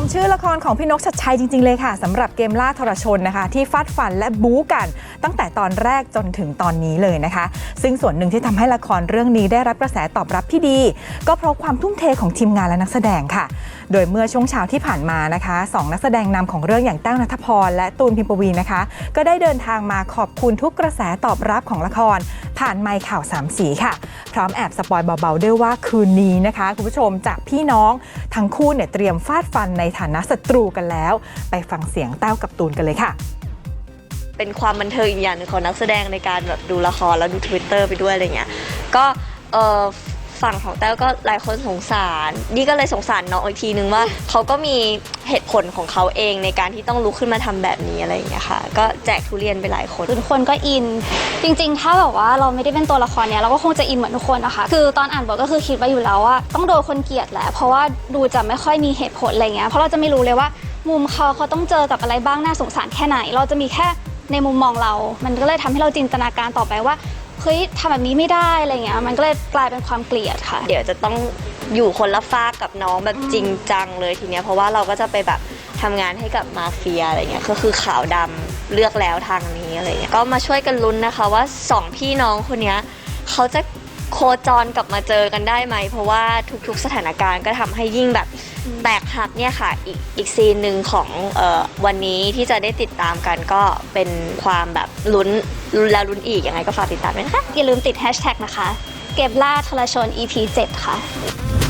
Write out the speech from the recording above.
มชื่อละครของพี่นกชัดชัยจริง ๆ เลยค่ะสำหรับเกมล่าทรชนนะคะ ที่ฟาดฟันและบู๊กัน ตั้งแต่ตอนแรกจนถึงตอนนี้เลยนะคะ ซึ่งส่วนหนึ่งที่ทำให้ละครเรื่องนี้ได้รับกระแสตอบรับที่ดี ก็เพราะความทุ่มเทของทีมงานและนักแสดงค่ะ โดยเมื่อช่วงเช้าที่ผ่านมานะคะสองนักแสดงนำของเรื่องอย่างแต้วนัทพร และตูนพิมปวีนะคะ ก็ได้เดินทางมาขอบคุณทุกกระแสตอบรับของละคร ผ่านไมค์ข่าวสามสีค่ะ พร้อมแอบสปอยเบาๆด้วยว่าคืนนี้นะคะคุณผู้ชมจากพี่น้อง ทั้งคู่เนี่ยเตรียมฟาดฟันในฐานะศัตรูกันแล้ว ไปฟังเสียงแต้วกับตูนกันเลยค่ะ เป็นความบันเทิงอีกอย่างหนึ่งของนักแสดงในการแบบดูละครแล้วดูทวิตเตอร์ไปด้วยอะไรเงี้ยก็เออ ฝั่งของแต้วก็หลายคนสงสารนี่ก็เลยสงสารน้องอีกทีนึงว่าเขาก็มีเหตุผลของเขาเองในการที่ต้องลุกขึ้นมาทำแบบนี้อะไรอย่างเงี้ยค่ะ ก็แจกทุเรียนไปหลายคนทุกคนก็อิน จริง ๆ ถ้าแบบว่าเราไม่ได้เป็นตัวละครเนี้ยเราก็คงจะอินเหมือนทุกคนนะคะคือตอนอ่านบทก็คือคิดไว้อยู่แล้วว่าต้องโดนคนเกลียดแหละเพราะว่าดูจะไม่ค่อยมีเหตุผลอะไรเงี้ยเพราะเราจะไม่รู้เลยว่ามุมเขาเขาต้องเจอกับอะไรบ้างน่าสงสารแค่ไหน เราจะมีแค่ในมุมมองเรา มันก็เลยทำให้เราจินตนาการต่อไปว่า เฮ้ยทำแบบนี้ไม่ได้อะไรเงี้ยมันก็เลยกลายเป็นความเกลียดค่ะ เดี๋ยวจะต้องอยู่คนละฝากกับน้องแบบจริงจังเลยทีเนี้ยเพราะว่าเราก็จะไปแบบทำงานให้กับมาเฟียอะไรเงี้ยก็คือขาวดำเลือกแล้วทางนี้อะไรเงี้ยก็มาช่วยกันลุ้นนะคะว่าสองพี่น้องคนเนี้ยเขาจะ โคจรกลับมาเจอกันได้ไหม เพราะว่าทุกๆสถานการณ์ก็ทำให้ยิ่งแบบแตกหักเนี่ยค่ะ อีกอีกซีนหนึ่งของเออวันนี้ที่จะได้ติดตามกันก็เป็นความแบบลุ้นลุ้นแล้วลุ้นอีกยังไงก็ฝากติดตามด้วยนะคะ อย่าลืมติดแฮชแท็กนะคะ เก็บล่าทรชน EP 7 ค่ะ